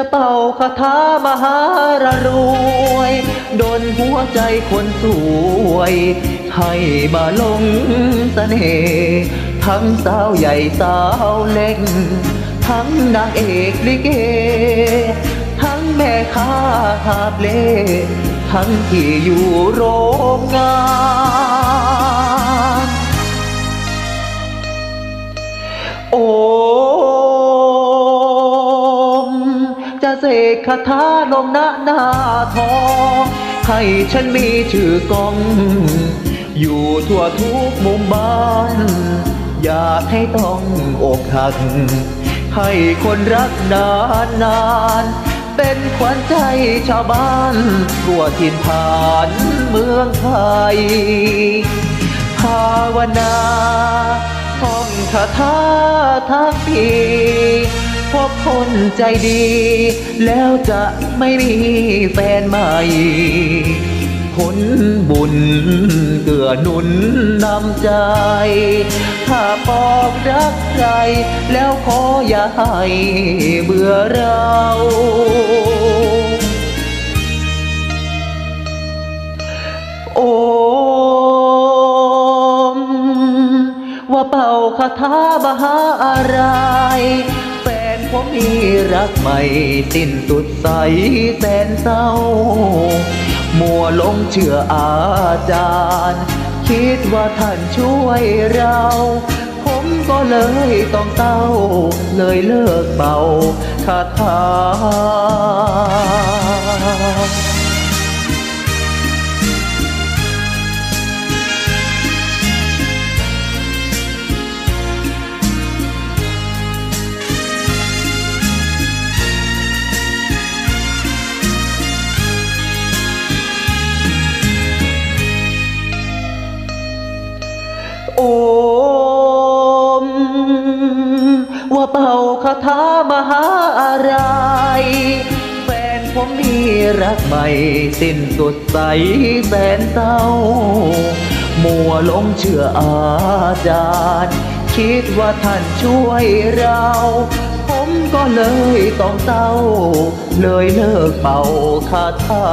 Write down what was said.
จะเป่าคาถามหารรวยโดนหัวใจคนสวย ให้มาลงเสน่ห์ทั้งสาวใหญ่สาวเล็ก ทั้งนางเอกลิเก ทั้งแม่ค้าหาบเล่ทั้งที่อยู่โรงงาน เสกคาถาลงหน้าหน้าทองให้ฉันมีชื่อกอง อยู่ทั่วทุกมุมบ้าน อยากให้ต้องอกหัก ให้คนรักนานนานเป็นขวัญใจชาวบ้านทั่วถิ่นฐานเมืองไทย ภาวนาท่องคาถาทั้งปี พบคนใจดี แล้วจะไม่มีแฟนใหม่ผลบุญเกื้อหนุนนำใจ ถ้าปองรักใคร แล้วขออย่าให้เบื่อเราโอม ว่าเป่าคาถาบาหาอะไร ผมมีรักใหม่สิ้นสุดใสแสนเศร้า มัวลงเชื่ออาจารย์ คิดว่าท่านช่วยเรา ผมก็เลยต้องเต้า เลยเลิกเป่าคาถา ว่าเป่าคาถามหาอะไร แฟนผมมีรักใหม่สิ้นสุดใสแสนเศร้า มัวหลงเชื่ออาจารย์ คิดว่าท่านช่วยเรา ผมก็เลยต้องเศร้า เลยเลิกเป่าคาถา